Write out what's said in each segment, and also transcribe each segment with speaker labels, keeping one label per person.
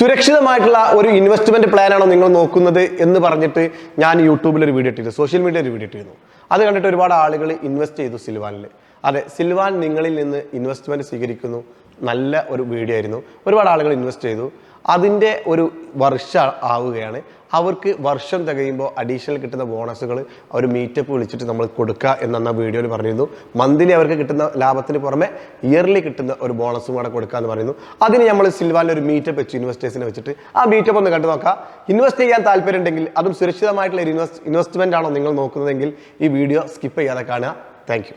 Speaker 1: സുരക്ഷിതമായിട്ടുള്ള ഒരു investment plan ആണോ നിങ്ങൾ നോക്കുന്നത് എന്ന് പറഞ്ഞിട്ട് ഞാൻ യൂട്യൂബിൽ ഒരു വീഡിയോ ഇട്ടിരുന്നു. സോഷ്യൽ മീഡിയ ഒരു വീഡിയോ ഇട്ടിരുന്നു. അത് കണ്ടിട്ട് ഒരുപാട് ആളുകൾ ഇൻവെസ്റ്റ് ചെയ്തു സിൽവാനിൽ അതെ സിൽവാൻ നിങ്ങളിൽ നിന്ന് ഇൻവെസ്റ്റ്മെന്റ് സ്വീകരിക്കുന്നു. നല്ല ഒരു വീഡിയോ ആയിരുന്നു. ഒരുപാട് ആളുകൾ ഇൻവെസ്റ്റ് ചെയ്തു. അതിന്റെ ഒരു വർഷ ആവുകയാണ്. അവർക്ക് വർഷം തികയുമ്പോൾ അഡീഷണൽ കിട്ടുന്ന ബോണസുകൾ അവർ മീറ്റപ്പ് വിളിച്ചിട്ട് നമ്മൾ കൊടുക്കുക ആ വീഡിയോയിൽ പറഞ്ഞിരുന്നു. മന്ത്ലി അവർക്ക് കിട്ടുന്ന ലാഭത്തിന് പുറമെ ഇയർലി കിട്ടുന്ന ഒരു ബോണസും കൂടെ കൊടുക്കുക എന്ന് പറയുന്നു. അതിന് നമ്മൾ സിൽവാനിൽ ഒരു മീറ്റപ്പ് വെച്ച് ഇൻവെസ്റ്റേഴ്സിനെ വെച്ചിട്ട്. ആ മീറ്റപ്പ് ഒന്ന് കണ്ടു നോക്കാം. ഇൻവെസ്റ്റ് ചെയ്യാൻ താല്പര്യം ഉണ്ടെങ്കിൽ അതും സുരക്ഷിതമായിട്ടുള്ള ഒരു ഇൻവെസ്റ്റ് ഇൻവെസ്റ്റ്മെന്റ് ആണോ നിങ്ങൾ നോക്കുന്നതെങ്കിൽ ഈ വീഡിയോ സ്കിപ്പ് ചെയ്യാതെ കാണുക. താങ്ക്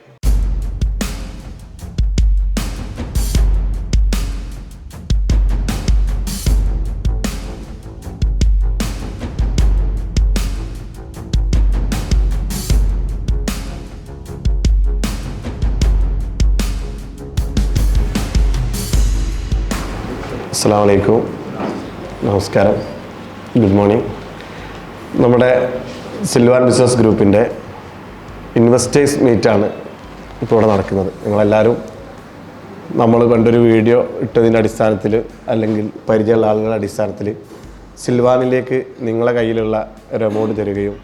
Speaker 1: അസ്സാം വലൈക്കും നമസ്കാരം. ഗുഡ് മോർണിംഗ് നമ്മുടെ സിൽവാൻ ബിസിനസ് ഗ്രൂപ്പിന്റെ ഇൻവെസ്റ്റേഴ്സ് മീറ്റാണ് ഇപ്പോൾ ഇവിടെ നടക്കുന്നത്. നിങ്ങളെല്ലാവരും നമ്മൾ കണ്ടൊരു വീഡിയോ ഇട്ടതിന്റെ അടിസ്ഥാനത്തിൽ അല്ലെങ്കിൽ പരിചയമുള്ള ആളുകളുടെ അടിസ്ഥാനത്തിൽ സിൽവാനിലേക്ക് നിങ്ങളെ കയ്യിലുള്ള ഒരു എമൗണ്ട് തരികയും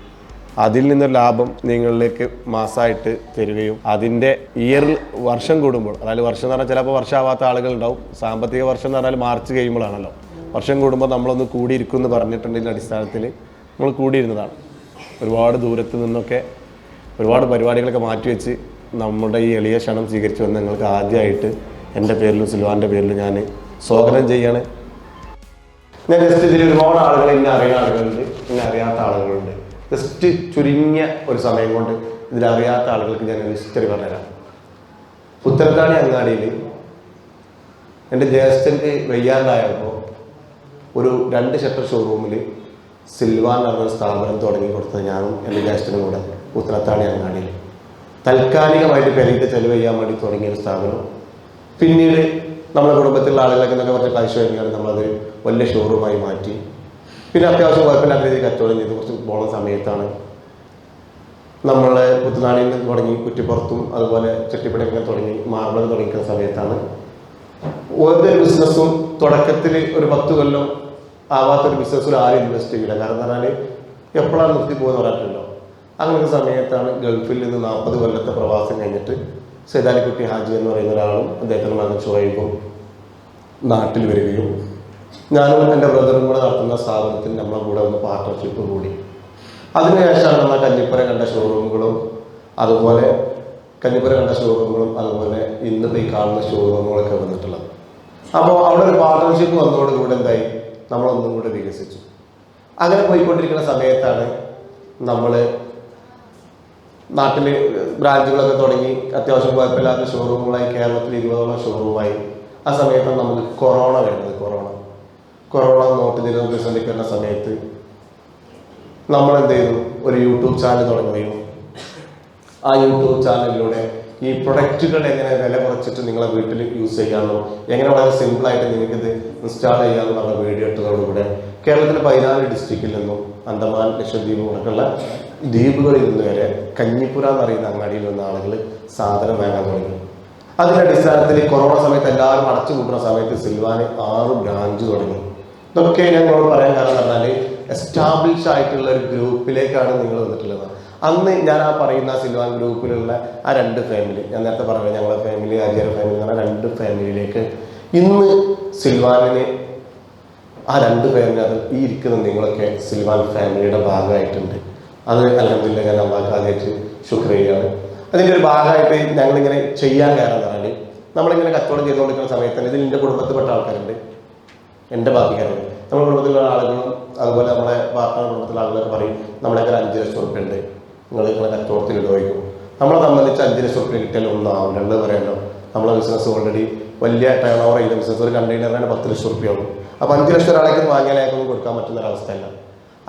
Speaker 1: അതിൽ നിന്ന് ലാഭം നിങ്ങളിലേക്ക് മാസമായിട്ട് തരികയും അതിന്റെ ഇയർ വർഷം കൂടുമ്പോൾ അതായത് വർഷം എന്ന് പറഞ്ഞാൽ ചിലപ്പോൾ വർഷമാവാത്ത ആളുകൾ ഉണ്ടാവും സാമ്പത്തിക വർഷം എന്ന് പറഞ്ഞാൽ മാർച്ച് കഴിയുമ്പോഴാണല്ലോ. വർഷം കൂടുമ്പോൾ നമ്മളൊന്ന് കൂടിയിരിക്കും എന്ന് പറഞ്ഞിട്ടുണ്ടെങ്കിൽ അടിസ്ഥാനത്തിൽ നമ്മൾ കൂടിയിരുന്നതാണ്. ഒരുപാട് ദൂരത്ത് നിന്നൊക്കെ ഒരുപാട് പരിപാടികളൊക്കെ മാറ്റിവെച്ച് നമ്മുടെ ഈ എളിയ ക്ഷണം സ്വീകരിച്ചു വന്ന് നിങ്ങൾക്ക് ആദ്യമായിട്ട് എന്റെ പേരിലും സിൽവാന്റെ പേരിലും ഞാൻ സ്വാഗതം ചെയ്യാണ്. ഞാൻ ജസ്റ്റ് ഇതിൽ ഒരുപാട് ആളുകൾ ഇന്നെ അറിയുന്ന ആളുകളുണ്ട് ഇന്നെ അറിയാത്ത ആളുകളുണ്ട്. ജസ്റ്റ് ചുരുങ്ങിയ ഒരു സമയം കൊണ്ട് ഇതിലറിയാത്ത ആളുകൾക്ക് ഞാൻ ഹിസ്റ്ററി പറഞ്ഞുതരാം. ഉത്തരത്താണി അങ്ങാടിയിൽ എന്റെ ജ്യേഷ്ഠന്റെ വയ്യാണ്ടായപ്പോൾ ഒരു രണ്ട് ഷട്ടർ ഷോറൂമിൽ സിൽവാൻ എന്ന് സ്ഥാപനം തുടങ്ങി കൊടുത്തത് ഞാനും എന്റെ ജ്യേഷ്ഠനും കൂടെ ഉത്തരത്താണി അങ്ങാടിയിൽ. താൽക്കാലികമായിട്ട് പെരീത്തെ ചെലവ് ചെയ്യാൻ വേണ്ടി തുടങ്ങിയ ഒരു സ്ഥാപനം. പിന്നീട് നമ്മുടെ കുടുംബത്തിലുള്ള ആളുകളൊക്കെ എന്നൊക്കെ പറഞ്ഞ കാഴ്ച കഴിഞ്ഞാൽ നമ്മളത് വലിയ ഷോറൂമായി മാറ്റി. പിന്നെ അത്യാവശ്യം കുഴപ്പമില്ലാത്ത രീതിയിൽ കച്ചവടം ചെയ്ത് കുറച്ച് പോണ സമയത്താണ്. നമ്മളെ പുത്തുനാടിയിൽ നിന്ന് തുടങ്ങി കുറ്റിപ്പുറത്തും അതുപോലെ ചെട്ടിപ്പടിയൊക്കെ തുടങ്ങി മാർബിൾ തുടങ്ങിക്കുന്ന സമയത്താണ്. ഓരോ ബിസിനസ്സും തുടക്കത്തിൽ ഒരു പത്ത് കൊല്ലം ആവാത്തൊരു ബിസിനസ്സിൽ ആരും ഇൻവെസ്റ്റ് ചെയ്യില്ല. കാരണം എന്ന് പറഞ്ഞാൽ എപ്പോഴാണ് നിർത്തി പോകുന്ന പറഞ്ഞിട്ടുണ്ടോ? അങ്ങനത്തെ സമയത്താണ് ഗൾഫിൽ നിന്ന് നാൽപ്പത് കൊല്ലത്തെ പ്രവാസം കഴിഞ്ഞിട്ട് സൈതാലിക്കുട്ടി ഹാജി എന്ന് പറയുന്ന ഒരാളും അദ്ദേഹത്തിന് മകൻ നാട്ടിൽ വരികയും ഞാനും എന്റെ ബ്രദറും കൂടെ നടത്തുന്ന സ്ഥാപനത്തിൽ നമ്മളെ കൂടെ ഒന്ന് പാർട്ട്ണർഷിപ്പ് കൂടി. അതിനുശേഷമാണ് നമ്മൾ കഞ്ഞിപ്പുര കണ്ട ഷോറൂമുകളും അതുപോലെ കഞ്ഞിപ്പുര കണ്ട ഷോറൂമുകളും അതുപോലെ ഇന്ന് ഈ കാണുന്ന ഷോറൂമുകളൊക്കെ വന്നിട്ടുള്ളത്. അപ്പോൾ അവിടെ ഒരു പാർട്ട്ണർഷിപ്പ് വന്നതോടുകൂടി എന്തായി? നമ്മളൊന്നും കൂടെ വികസിച്ചു. അങ്ങനെ പോയിക്കൊണ്ടിരിക്കുന്ന സമയത്താണ് നമ്മൾ നാട്ടിൽ ബ്രാഞ്ചുകളൊക്കെ തുടങ്ങി. അത്യാവശ്യം കുഴപ്പമില്ലാത്ത ഷോറൂമുകളായി കേരളത്തിൽ ഇരുപതോളം ഷോറൂമായി ആ സമയത്താണ് നമുക്ക് കൊറോണ വരുന്നത് കൊറോണ. കൊറോണ നോട്ട് ചെയ്ത് പ്രതിസന്ധിക്ക് വരുന്ന സമയത്ത് നമ്മൾ എന്ത് ചെയ്തു ഒരു യൂട്യൂബ് ചാനൽ തുടങ്ങുകയും ആ യൂട്യൂബ് ചാനലിലൂടെ ഈ പ്രൊഡക്റ്റുകൾ എങ്ങനെ വില കുറച്ചിട്ട് നിങ്ങളെ വീട്ടിൽ യൂസ് ചെയ്യാമോ? എങ്ങനെ വളരെ സിമ്പിളായിട്ട് നിങ്ങൾക്ക് ഇത് ഇൻസ്റ്റാൾ ചെയ്യാമെന്നുള്ള വീഡിയോ ഇട്ടതോടുകൂടെ കേരളത്തിലെ പതിനാല് ഡിസ്ട്രിക്റ്റിൽ നിന്നും അന്തമാൻ ലക്ഷദ്വീപ് അടക്കമുള്ള ദ്വീപുകളിൽ നിന്ന് വരെ കഞ്ഞിപ്പുര എന്നറിയുന്ന അങ്ങാടിയിൽ നിന്ന് ആളുകൾ സാധനം വാങ്ങാൻ തുടങ്ങി. അതിന്റെ അടിസ്ഥാനത്തിൽ കൊറോണ സമയത്ത് എല്ലാവരും അടച്ചു കൂട്ടുന്ന സമയത്ത് സിൽവാന് ആറ് ബ്രാഞ്ച് തുടങ്ങി. ഇതൊക്കെ ഞങ്ങളോട് പറയാൻ കാരണം പറഞ്ഞാൽ എസ്റ്റാബ്ലിഷ് ആയിട്ടുള്ള ഒരു ഗ്രൂപ്പിലേക്കാണ് നിങ്ങൾ വന്നിട്ടുള്ളത്. അന്ന് ഞാൻ ആ പറയുന്ന സിൽവാൻ ഗ്രൂപ്പിലുള്ള ആ രണ്ട് ഫാമിലി ഞാൻ നേരത്തെ പറഞ്ഞു ഞങ്ങളുടെ ഫാമിലി അജയർ ഫാമിലി എന്ന് പറഞ്ഞ രണ്ട് ഫാമിലിയിലേക്ക് ഇന്ന് സിൽവാനിന് ആ രണ്ട് ഫാമിലി ഈ ഇരിക്കുന്ന നിങ്ങളൊക്കെ സിൽവാൻ ഫാമിലിയുടെ ഭാഗമായിട്ടുണ്ട്. അത് അലഹമില്ല ഞാൻ അള്ളാഹ് ശുക്രിയാണ് അതിന്റെ ഒരു ഭാഗമായിട്ട് ഞങ്ങളിങ്ങനെ ചെയ്യാൻ കാരണം പറഞ്ഞാൽ നമ്മളിങ്ങനെ കച്ചവടം ചെയ്തുകൊണ്ടിരിക്കുന്ന സമയത്ത് ഇതിൽ എന്റെ കുടുംബത്തിൽപ്പെട്ട ആൾക്കാരുണ്ട്. എന്റെ ബാക്കിക്കാരുണ്ട് നമ്മുടെ കുടുംബത്തിലുള്ള ആളുകളും അതുപോലെ നമ്മുടെ പാർട്ട്ണർ കുടുംബത്തിലുള്ള ആളുകളൊക്കെ പറയും നമ്മളെ ഒരു അഞ്ച് ലക്ഷം റുപ്യ ഉണ്ട് നിങ്ങൾ നിങ്ങളെ കച്ചവടത്തിൽ ഇടുമായിരിക്കും. നമ്മളെ സംബന്ധിച്ച് അഞ്ച് ലക്ഷം റുപ്യ കിട്ടിയാൽ ഒന്നും ആവില്ല ഉള്ളത് പറയാമല്ലോ നമ്മളെ ബിസിനസ് ഓൾറെഡി വലിയ ടേൺ ഓവർ ചെയ്ത ബിസിനസ് ഒരു കണ്ടെയ്നറിന് പത്ത് ലക്ഷം റുപ്യ ആവും അപ്പോൾ അഞ്ച് ലക്ഷം ഒരാളേക്ക് വാങ്ങിയാൽ അയാൾക്കൊന്നും കൊടുക്കാൻ പറ്റുന്ന ഒരവസ്ഥയല്ല.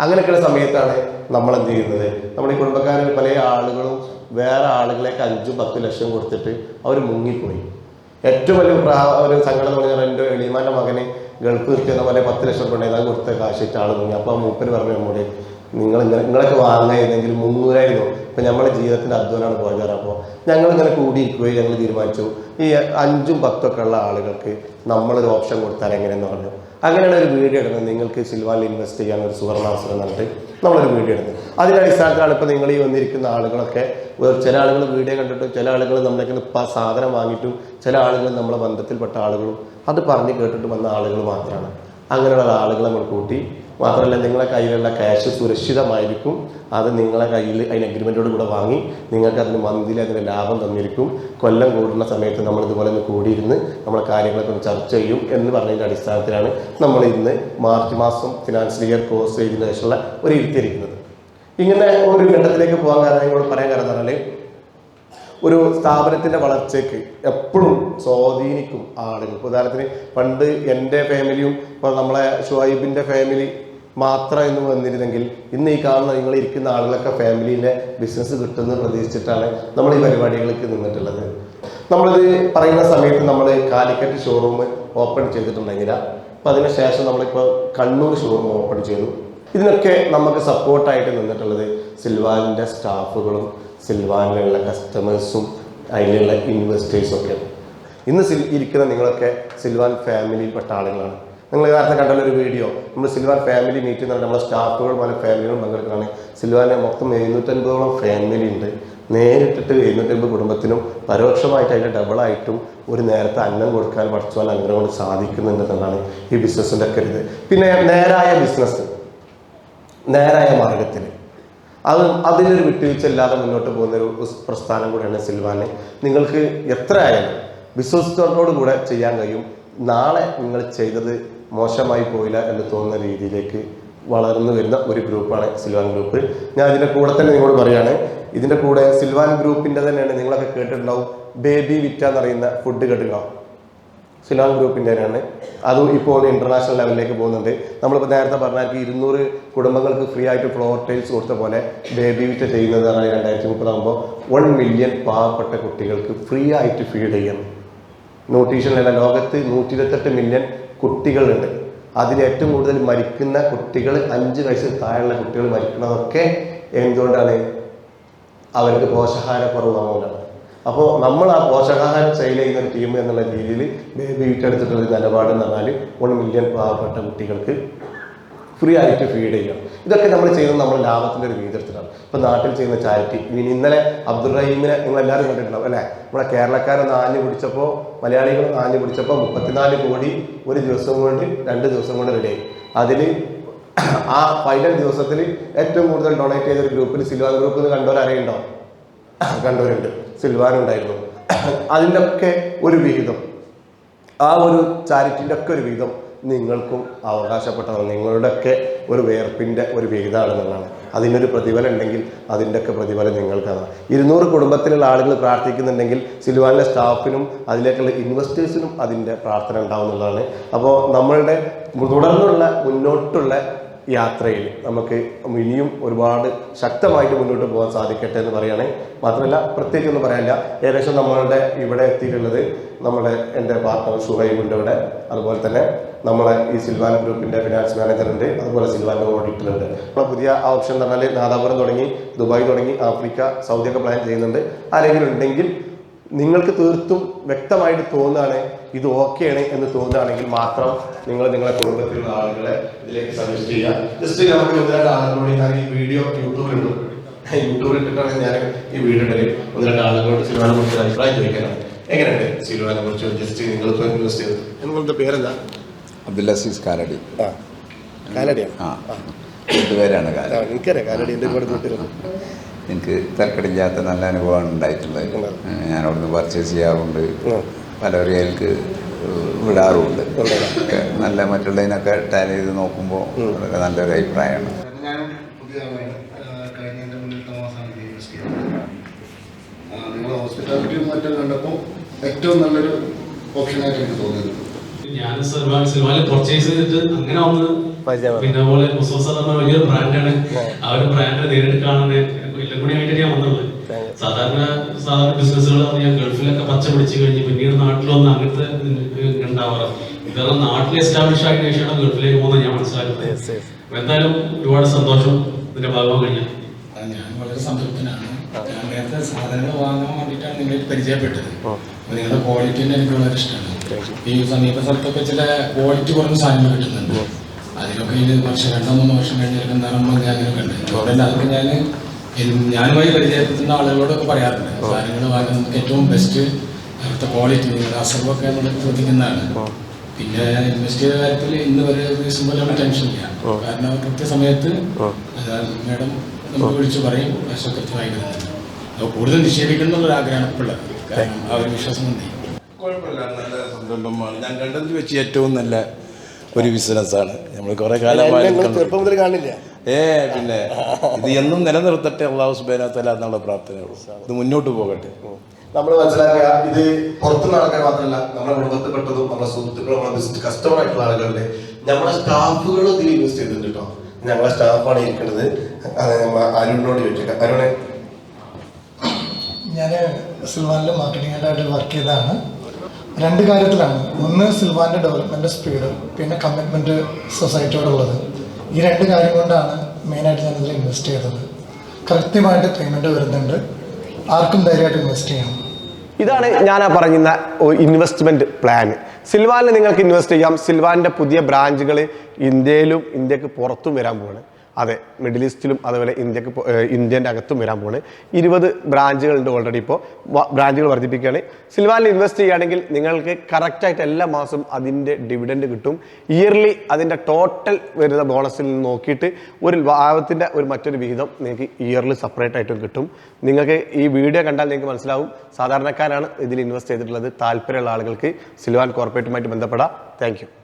Speaker 1: അങ്ങനെയൊക്കെയുള്ള സമയത്താണ് നമ്മൾ എന്ത് ചെയ്യുന്നത്? നമ്മുടെ കുടുംബക്കാരിൽ പല ആളുകളും വേറെ ആളുകളേക്ക് അഞ്ചും പത്ത് ലക്ഷം കൊടുത്തിട്ട് അവർ മുങ്ങിപ്പോയി. ഏറ്റവും വലിയ ഒരു സങ്കടം എന്ന് പറഞ്ഞാൽ എന്റെ എളിമാന്റെ മകന് ഗൾഫ് നിർത്തിയെന്ന പോലെ പത്ത് ലക്ഷം രൂപ ഉണ്ടായി. കൊടുത്ത കാശിട്ട് ആൾ തുടങ്ങി അപ്പോൾ മൂപ്പര് പറഞ്ഞു നമ്മോട് നിങ്ങൾ നിങ്ങളൊക്കെ വാങ്ങായിരുന്നെങ്കിൽ മുന്നൂറായിരുന്നു ഇപ്പം നമ്മുടെ ജീവിതത്തിന്റെ അധ്വാനമാണ് പോയത് അപ്പോൾ ഞങ്ങളിങ്ങനെ കൂടിയിരിക്കുകയും ഞങ്ങൾ തീരുമാനിച്ചു. ഈ അഞ്ചും പത്തൊക്കെ ഉള്ള ആളുകൾക്ക് നമ്മളൊരു ഓപ്ഷൻ കൊടുത്താൽ എങ്ങനെയെന്ന് പറഞ്ഞു. അങ്ങനെയാണ് ഒരു വീഡിയോ ഇടുന്നത്. നിങ്ങൾക്ക് സിൽവാനിൽ ഇൻവെസ്റ്റ് ചെയ്യാൻ ഒരു സുവർണാവസരം നടത്തി നമ്മളൊരു വീഡിയോ ഇടുന്നത് അതിന്റെ അടിസ്ഥാനത്തിലാണ് നിങ്ങൾ ഈ വന്നിരിക്കുന്ന ആളുകളൊക്കെ ചില ആളുകൾ വീഡിയോ കണ്ടിട്ടും ചില ആളുകൾ നമ്മളേക്ക് സാധനം വാങ്ങിയിട്ടും ചില ആളുകൾ നമ്മളെ ബന്ധത്തിൽപ്പെട്ട ആളുകളും അത് പറഞ്ഞ് കേട്ടിട്ട് വന്ന ആളുകൾ മാത്രമാണ്. അങ്ങനെയുള്ള ആളുകളെ നമ്മൾ കൂട്ടി മാത്രമല്ല നിങ്ങളെ കയ്യിലുള്ള ക്യാഷ് സുരക്ഷിതമായിരിക്കും. അത് നിങ്ങളെ കയ്യിൽ അതിന് അഗ്രിമെന്റോട് കൂടെ വാങ്ങി നിങ്ങൾക്ക് അതിന് മന്തിൽ അതിന് ലാഭം തന്നിരിക്കും. കൊല്ലം കൂടുന്ന സമയത്ത് നമ്മൾ ഇതുപോലെ ഒന്ന് കൂടിയിരുന്ന് നമ്മളെ കാര്യങ്ങളൊക്കെ ഒന്ന് ചർച്ച ചെയ്യും എന്ന് പറഞ്ഞതിന്റെ അടിസ്ഥാനത്തിലാണ് നമ്മൾ ഇന്ന് മാർച്ച് മാസം ഫിനാൻഷ്യൽ ഇയർ കോഴ്സ് ചെയ്തതിനു ശേഷമുള്ള ഒരു ഇരുത്തിയിരിക്കുന്നത് ഇങ്ങനെ ഒരു ഘട്ടത്തിലേക്ക് പോകാൻ കാരണം നിങ്ങളോട് പറയാൻ കാരണം പറഞ്ഞാൽ ഒരു സ്ഥാപനത്തിന്റെ വളർച്ചയ്ക്ക് എപ്പോഴും സ്വാധീനിക്കും ആളുകൾ. ഉദാഹരണത്തിന് പണ്ട് എന്റെ ഫാമിലിയും ഇപ്പോൾ നമ്മളെ ഷുഹൈബിന്റെ ഫാമിലി മാത്രം എന്ന് വന്നിരുന്നെങ്കിൽ ഇന്ന് ഈ കാണുന്ന നിങ്ങൾ ഇരിക്കുന്ന ആളുകളൊക്കെ ഫാമിലിയിലെ ബിസിനസ് കിട്ടുമെന്ന് പ്രതീക്ഷിച്ചിട്ടാണ് നമ്മൾ ഈ പരിപാടികൾക്ക് നിന്നിട്ടുള്ളത്. നമ്മളിത് പറയുന്ന സമയത്ത് നമ്മൾ കാലിക്കറ്റ് ഷോറൂം ഓപ്പൺ ചെയ്തിട്ടുണ്ടെങ്കിൽ അപ്പം അതിനുശേഷം നമ്മളിപ്പോൾ കണ്ണൂർ ഷോറൂം ഓപ്പൺ ചെയ്തു. ഇതിനൊക്കെ നമുക്ക് സപ്പോർട്ടായിട്ട് നിന്നിട്ടുള്ളത് സിൽവാനിന്റെ സ്റ്റാഫുകളും സിൽവാനിലുള്ള കസ്റ്റമേഴ്സും അതിലുള്ള ഇൻവെസ്റ്റേഴ്സും ഒക്കെയാണ് ഇന്ന് സിൽ ഇരിക്കുന്ന നിങ്ങളൊക്കെ സിൽവാൻ ഫാമിലിയിൽപ്പെട്ട ആളുകളാണ്. നിങ്ങൾ നേരത്തെ കണ്ടുള്ള ഒരു വീഡിയോ നമ്മൾ സിൽവാൻ ഫാമിലി മീറ്റ് എന്ന് പറഞ്ഞാൽ നമ്മുടെ സ്റ്റാഫുകൾ പല ഫാമിലികളും പങ്കെടുക്കുന്നതാണ് സിൽവാനെ മൊത്തം എഴുന്നൂറ്റൻപതോളം ഫാമിലി ഉണ്ട്. നേരിട്ടിട്ട് എഴുന്നൂറ്റൻപത് കുടുംബത്തിനും പരോക്ഷമായിട്ട് അതിന്റെ ഡബിളായിട്ടും ഒരു നേരത്തെ അന്നം കൊടുക്കാൻ പഠിച്ചാൽ അങ്ങനെ കൊണ്ട് സാധിക്കുന്നുണ്ട് എന്നാണ് ഈ ബിസിനസ്സിന്റെ ഒക്കെ ഇത്. പിന്നെ നേരായ ബിസിനസ് നേരായ മാർഗത്തിൽ. അത് അതിനൊരു വിട്ടുവീഴ്ച ഇല്ലാതെ മുന്നോട്ട് പോകുന്ന ഒരു പ്രസ്ഥാനം കൂടിയാണ് സിൽവാനെ. നിങ്ങൾക്ക് എത്ര ആയാലും വിശ്വസിച്ചോടോട് കൂടെ ചെയ്യാൻ കഴിയും. നാളെ നിങ്ങൾ ചെയ്തത് മോശമായി പോയില്ല എന്ന് തോന്നുന്ന രീതിയിലേക്ക് വളർന്നു വരുന്ന ഒരു ഗ്രൂപ്പാണ് സിൽവാൻ ഗ്രൂപ്പ്. ഞാൻ ഇതിന്റെ കൂടെ തന്നെ നിങ്ങളോട് പറയുകയാണ് ഇതിന്റെ കൂടെ സിൽവാൻ ഗ്രൂപ്പിന്റെ തന്നെയാണ് നിങ്ങളൊക്കെ കേട്ടിട്ടുണ്ടാവും ബേബി വിറ്റ എന്നറിയുന്ന ഫുഡ് കേട്ടിട്ടുണ്ടാവും സിലോൺ ഗ്രൂപ്പിന്റെ തന്നെയാണ്. അതും ഇപ്പോൾ ഇന്റർനാഷണൽ ലെവലിലേക്ക് പോകുന്നുണ്ട്. നമ്മളിപ്പോൾ നേരത്തെ പറഞ്ഞാൽ ഇരുന്നൂറ് കുടുംബങ്ങൾക്ക് ഫ്രീ ആയിട്ട് ഫ്ലോർ ടൈൽസ് കൊടുത്ത പോലെ ബേബി വിറ്റ ചെയ്യുന്നത് പറഞ്ഞാൽ രണ്ടായിരത്തി മുപ്പതാകുമ്പോൾ വൺ മില്യൺ പാവപ്പെട്ട കുട്ടികൾക്ക് ഫ്രീ ആയിട്ട് ഫീഡ് ചെയ്യണം ന്യൂട്രീഷനിലല്ല ലോകത്ത് നൂറ്റി ഇരുപത്തെട്ട് മില്യൺ കുട്ടികളുണ്ട്. അതിൽ ഏറ്റവും കൂടുതൽ മരിക്കുന്ന കുട്ടികൾ അഞ്ച് വയസ്സിൽ താഴെയുള്ള കുട്ടികൾ മരിക്കുന്നതൊക്കെ എന്തുകൊണ്ടാണ്? അവർക്ക് പോഷകാഹാരക്കുറവാകൊണ്ടാണ് അപ്പോൾ നമ്മൾ ആ പോഷകാഹാരം ചെയ്യുന്ന ഒരു ടീം എന്നുള്ള രീതിയിൽ ബേബി വീട്ടെടുത്തിട്ടുള്ള ഒരു നിലപാട് എന്ന് പറഞ്ഞാൽ വൺ മില്യൺ പാവപ്പെട്ട കുട്ടികൾക്ക് ഫ്രീ ആയിട്ട് ഫീഡ് ചെയ്യുക. ഇതൊക്കെ നമ്മൾ ചെയ്യുന്നത് നമ്മൾ ലാഭത്തിന്റെ ഒരു വീതത്തിലാണ് ഇപ്പോൾ നാട്ടിൽ ചെയ്യുന്ന ചാരിറ്റി ഇനി ഇന്നലെ അബ്ദുൾ റഹീമിനെ നിങ്ങൾ എല്ലാവരും കണ്ടിട്ടുണ്ടാവും അല്ലേ? നമ്മുടെ കേരളക്കാരെ നാഞ്ഞു പിടിച്ചപ്പോൾ മലയാളികൾ നാല് പിടിച്ചപ്പോൾ മുപ്പത്തിനാല് കോടി ഒരു ദിവസം കൊണ്ട് രണ്ട് ദിവസം കൊണ്ട് റെഡിയായി അതിൽ ആ ഫൈനൽ ദിവസത്തിൽ ഏറ്റവും കൂടുതൽ ഡൊണേറ്റ് ചെയ്ത ഒരു ഗ്രൂപ്പിൽ സിൽവാൻ ഗ്രൂപ്പ് എന്ന് കണ്ടവരറിയുണ്ടോ കണ്ടവരുണ്ട്. സിൽവാൻ ഉണ്ടായിരുന്നു. അതിന്റെ ഒക്കെ ഒരു വിഹിതം. ആ ഒരു ചാരിറ്റിന്റെ ഒക്കെ ഒരു വിഹിതം. നിങ്ങൾക്കും അവകാശപ്പെട്ടതാണ്. നിങ്ങളുടെയൊക്കെ ഒരു വേർപ്പിന്റെ ഒരു വിഹിതമാണെന്നുള്ളതാണ് അതിനൊരു പ്രതിഫലം ഉണ്ടെങ്കിൽ അതിന്റെയൊക്കെ പ്രതിഫലം നിങ്ങൾക്കാണ്. ഇരുന്നൂറ് കുടുംബത്തിലുള്ള ആളുകൾ പ്രാർത്ഥിക്കുന്നുണ്ടെങ്കിൽ സിൽവാനിലെ സ്റ്റാഫിനും അതിലേക്കുള്ള ഇൻവെസ്റ്റേഴ്സിനും അതിന്റെ പ്രാർത്ഥന ഉണ്ടാവുന്നതാണ് അപ്പോൾ നമ്മളുടെ തുടർന്നുള്ള മുന്നോട്ടുള്ള യാത്രയിൽ നമുക്ക് ഇനിയും ഒരുപാട് ശക്തമായിട്ട് മുന്നോട്ട് പോകാൻ സാധിക്കട്ടെ എന്ന് പറയുകയാണ്. മാത്രമല്ല പ്രത്യേകിച്ച് ഒന്നും പറയാനില്ല. ഏകദേശം നമ്മളുടെ ഇവിടെ എത്തിയിട്ടുള്ളത് നമ്മുടെ എന്റെ പാർട്ണർ സുഹൈബുണ്ട് ഇവിടെ. അതുപോലെ തന്നെ നമ്മളെ ഈ സിൽവാൻ ഗ്രൂപ്പിന്റെ ഫിനാൻസ് മാനേജർ ഉണ്ട് അതുപോലെ സിൽവാന്റെ ഓഡിറ്റർ ഉണ്ട്. നമ്മളെ പുതിയ ഓപ്ഷൻ എന്ന് പറഞ്ഞാൽ നാദാപുരം തുടങ്ങി ദുബായ് തുടങ്ങി ആഫ്രിക്ക സൗദി ഒക്കെ പ്ലാൻ ചെയ്യുന്നുണ്ട്. ആരെങ്കിലും ഉണ്ടെങ്കിൽ നിങ്ങൾക്ക് തീർത്തും വ്യക്തമായിട്ട് തോന്നുകയാണ് ഇത് ഓക്കെയാണ് എന്ന് തോന്നുകയാണെങ്കിൽ മാത്രം നിങ്ങൾ നിങ്ങളെ കുടുംബത്തിലുള്ള ആളുകളെ ഇതിലേക്ക് സജസ്റ്റ് ചെയ്യുക. ജസ്റ്റ് നമുക്ക് ഒന്ന് രണ്ട് ആളുകളോട് ഞാൻ ഈ വീഡിയോ യൂട്യൂബിലുണ്ട് യൂട്യൂബിൽ ഇട്ടിട്ടാണ് ഞാൻ ഈ വീഡിയോ ഒന്ന് രണ്ട് ആളുകളോട് സിനിമയെ കുറിച്ച് അഭിപ്രായം ചോദിക്കാനാണ്. എങ്ങനെയുണ്ട് സിനിമയെ കുറിച്ച്? ജസ്റ്റ് നിങ്ങൾ ഇൻവെസ്റ്റ് ചെയ്തു. നിങ്ങളുടെ പേരെന്താ?
Speaker 2: അബ്ദുൽ അസീസ് കാലടി.
Speaker 1: ആ കാലടിയാണ്
Speaker 2: ആ. രണ്ടുപേരാണ് കാലടി.
Speaker 1: എനിക്കറിയാം കാലടി എന്റെ കൂടെ കൂട്ടുകാരുണ്ട്
Speaker 2: എനിക്ക് തർക്കടില്ലാത്ത നല്ല അനുഭവമാണ് ഉണ്ടായിട്ടുള്ളത്. ഞാൻ അവിടുന്ന് പർച്ചേസ് ചെയ്യാറുണ്ട്.
Speaker 1: ഉം.
Speaker 2: പലരും എനിക്ക് വിടാറുമുണ്ട്. നല്ല മറ്റുള്ളതിനൊക്കെ ടാലി ചെയ്ത് നോക്കുമ്പോൾ വളരെ നല്ലൊരു അഭിപ്രായമാണ്.
Speaker 3: ഹോസ്പിറ്റാലിറ്റിയും മറ്റും കണ്ടപ്പോൾ ഏറ്റവും നല്ലൊരു ഓപ്ഷനായിട്ട് എനിക്ക് തോന്നിയത്.
Speaker 4: ഞാൻ സിൽവാൻ പർച്ചേസ് ചെയ്തിട്ട് അങ്ങനെ വന്ന്. പിന്നെ പോലെ മുസോസ പറഞ്ഞ വലിയൊരു ബ്രാൻഡാണ് ആ. ഒരു ബ്രാൻഡ് നേരിട്ട് കാണാൻ എല്ലാം കൂടി ആയിട്ട് ഞാൻ വന്നുള്ളത് സാധാരണ സാധാരണ ബിസിനസ്സുകൾ ഞാൻ ഗൾഫിലൊക്കെ പച്ച പിടിച്ച് കഴിഞ്ഞ് പിന്നീട് നാട്ടിൽ വന്ന് അങ്ങനത്തെ ഉണ്ടാവാറ് ഇതെല്ലാം നാട്ടിൽ എസ്റ്റാബ്ലിഷ് ആയതിനു ശേഷമാണ് ഗൾഫിലേക്ക് പോകുന്നത് ഞാൻ മനസ്സിലാക്കുന്നത്. എന്തായാലും ഒരുപാട് സന്തോഷം ഇതിന്റെ ഭാഗം കഴിഞ്ഞാൽ.
Speaker 5: ഞാൻ വളരെ സംതൃപ്തനാണ്. ഞാൻ നേരത്തെ സാധനങ്ങൾ വാങ്ങാൻ വേണ്ടിയിട്ടാണ് നിങ്ങളെ പരിചയപ്പെട്ടത്. അപ്പൊ നിങ്ങളുടെ ക്വാളിറ്റി തന്നെ എനിക്ക് വളരെ ഇഷ്ടമാണ്. ഈ സമീപ സ്ഥലത്തൊക്കെ ചില ക്വാളിറ്റി കുറഞ്ഞ സാധനങ്ങൾ കിട്ടുന്നുണ്ട്. അതിലൊക്കെ ഇത് വർഷം രണ്ടോ മൂന്നോ വർഷം കഴിഞ്ഞിട്ട് എന്താണെന്ന് ഞാനൊക്കെ ഉണ്ട്? അതൊക്കെ ഞാൻ ഞാനുമായി പരിചയപ്പെടുത്തുന്ന ആളുകളോടൊക്കെ പറയാറുണ്ട്. സാധനങ്ങൾ വാങ്ങാൻ നമുക്ക് ഏറ്റവും ബെസ്റ്റ് അവിടുത്തെ ക്വാളിറ്റി അസുഖമൊക്കെ നമ്മൾ ശ്രദ്ധിക്കുന്നതാണ്. പിന്നെ ഇൻവെസ്റ്റ് ചെയ്ത കാര്യത്തിൽ ഇന്ന് വരെ ദിവസം പോലെ നമ്മൾ ടെൻഷൻ ഇല്ല. കാരണം കൃത്യസമയത്ത് മേഡം നമുക്ക് വിളിച്ചു പറയും പൈസ കൃത്യമായി വരുന്നുണ്ട് അപ്പോൾ കൂടുതൽ നിക്ഷേപിക്കണം എന്നുള്ളൊരു ആഗ്രഹമാണ് ഇപ്പോൾ ഉള്ളത്. കാരണം ആ ഒരു വിശ്വാസം കൊണ്ട്.
Speaker 6: കുഴപ്പമില്ല. നല്ല സംരംഭമാണ്. ഞാൻ കണ്ടതിൽ വെച്ച് ഏറ്റവും നല്ല ഒരു ബിസിനസ്സാണ്. നമ്മൾ കുറെ കാലമായി
Speaker 7: ചെറുപ്പം മുതൽ കാണില്ല?
Speaker 6: ഏ പിന്നെ ഇത് എന്നും നിലനിർത്തട്ടെ അള്ളാഹു സുബേനത്തല എന്നുള്ള പ്രാർത്ഥനയുള്ളൂ ഇത് മുന്നോട്ട് പോകട്ടെ.
Speaker 7: നമ്മൾ മനസ്സിലാക്കുക ഇത് പുറത്തുനിന്ന് ആൾക്കാർ മാത്രമല്ല നമ്മുടെ കുടുംബത്തിൽപ്പെട്ടതും നമ്മുടെ സുഹൃത്തുക്കളും നമ്മുടെ ബിസിനസ് കസ്റ്റമർ ആയിട്ടുള്ള ആളുകളുടെ നമ്മുടെ സ്റ്റാഫുകൾ ഇതിൽ ഇൻവെസ്റ്റ് ചെയ്തിട്ടുണ്ട് കേട്ടോ. ഞങ്ങളെ സ്റ്റാഫാണ് ഇരിക്കുന്നത്. അത് നമ്മൾ അരുണിനോട് ചോദിച്ചേക്കാം. അരുണെ.
Speaker 8: ഞാൻ സിൽവാനിൽ മാർക്കറ്റിംഗ് ആയിട്ട് വർക്ക് ചെയ്തതാണ്. രണ്ട് കാര്യത്തിലാണ്. ഒന്ന് സിൽവാന്റെ ഡെവലപ്മെന്റ് സ്പീഡ് പിന്നെ കമ്മിറ്റ്മെന്റ് സൊസൈറ്റിയോടുള്ളത് ഈ രണ്ട് കാര്യം കൊണ്ടാണ് മെയിനായിട്ട് ഞാനിതിൽ ഇൻവെസ്റ്റ് ചെയ്തത്. കൃത്യമായിട്ട് പേയ്മെന്റ് വരുന്നുണ്ട്. ആർക്കും ധൈര്യമായിട്ട് ഇൻവെസ്റ്റ് ചെയ്യണം.
Speaker 1: ഇതാണ് ഞാൻ പറയുന്ന ഇൻവെസ്റ്റ്മെന്റ് പ്ലാൻ സിൽവാനിൽ നിങ്ങൾക്ക് ഇൻവെസ്റ്റ് ചെയ്യാം. സിൽവാന്റെ പുതിയ ബ്രാഞ്ചുകൾ ഇന്ത്യയിലും ഇന്ത്യയ്ക്ക് പുറത്തും വരാൻ പോവാണ്. അതെ മിഡിൽ ഈസ്റ്റിലും അതുപോലെ ഇന്ത്യയ്ക്ക് ഇന്ത്യന്റെ അകത്തും വരാൻ പോണ്. ഇരുപത് ബ്രാഞ്ചുകളുണ്ട് ഓൾറെഡി ഇപ്പോൾ ബ്രാഞ്ചുകൾ വർദ്ധിപ്പിക്കുകയാണ്. സിൽവാനിൽ ഇൻവെസ്റ്റ് ചെയ്യുകയാണെങ്കിൽ നിങ്ങൾക്ക് കറക്റ്റായിട്ട് എല്ലാ മാസവും അതിന്റെ ഡിവിഡൻഡ് കിട്ടും. ഇയർലി അതിന്റെ ടോട്ടൽ വരുന്ന ബോണസിൽ നിന്ന് നോക്കിയിട്ട് ഒരു ലാഭത്തിന്റെ ഒരു മറ്റൊരു വിഹിതം നിങ്ങൾക്ക് ഇയർലി സെപ്പറേറ്റ് ആയിട്ടും കിട്ടും. നിങ്ങൾക്ക് ഈ വീഡിയോ കണ്ടാൽ നിങ്ങൾക്ക് മനസ്സിലാവും. സാധാരണക്കാരാണ് ഇതിൽ ഇൻവെസ്റ്റ് ചെയ്തിട്ടുള്ളത്. താല്പര്യമുള്ള ആളുകൾക്ക് സിൽവാൻ കോർപ്പറേറ്റുമായിട്ട് ബന്ധപ്പെടാം. താങ്ക്